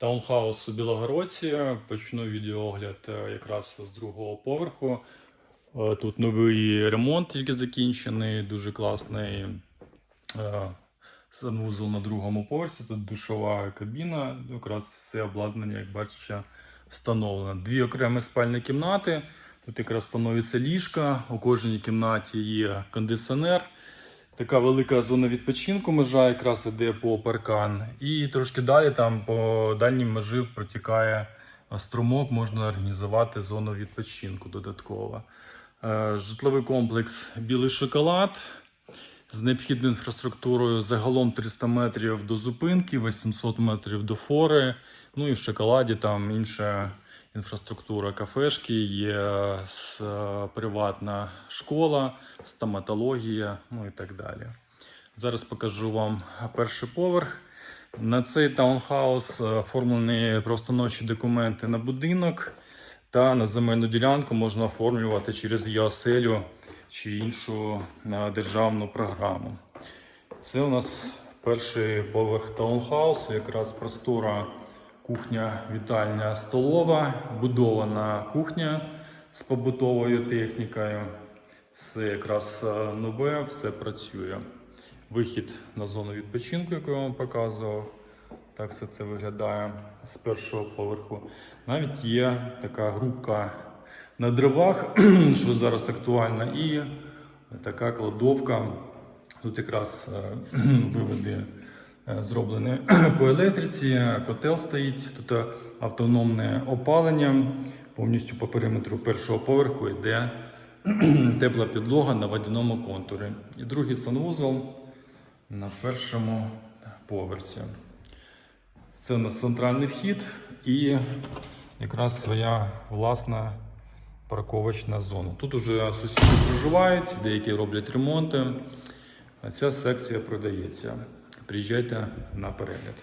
Таунхаус у Білогородці. Почну відеоогляд е, якраз з другого поверху. Е, Тут новий ремонт тільки закінчений, дуже класний е, санвузол на другому поверсі. Тут душова кабіна, якраз все обладнання, як бачите, встановлено. Дві окремі спальні кімнати. Тут якраз становиться ліжка. У кожній кімнаті є кондиціонер. Така велика зона відпочинку межа якраз іде по паркан. І трошки далі там по дальній межі протікає струмок, можна організувати зону відпочинку додатково. Е, Житловий комплекс Білий шоколад з необхідною інфраструктурою. Загалом 300 метрів до зупинки, 800 метрів до фори. Ну і в шоколаді там інша інфраструктура кафешки, є приватна школа, стоматологія, ну і так далі. Зараз покажу вам перший поверх. На цей таунхаус е, оформлені простановчі документи на будинок та на земельну ділянку можна оформлювати через ЄОСЕЛю чи іншу е, державну програму. Це у нас перший поверх таунхаусу, якраз простора кухня, вітальня, столова, будована кухня з побутовою технікою. Все якраз е, нове, все працює. Вихід на зону відпочинку, яку я вам показував. Так все це виглядає з першого поверху. Навіть є така групка на дровах, що зараз актуальна, і така кладовка. Тут якраз е, е, по електриці, котел стоїть, тут автономне опалення. Повністю по периметру першого поверху йде тепла підлога на водяному контурі. І другий санвузол на першому поверсі. Це у нас центральний вхід і якраз своя власна парковочна зона. Тут уже сусіди проживають, деякі роблять ремонти. А ця секція продається. Приїжджайте на перегляд.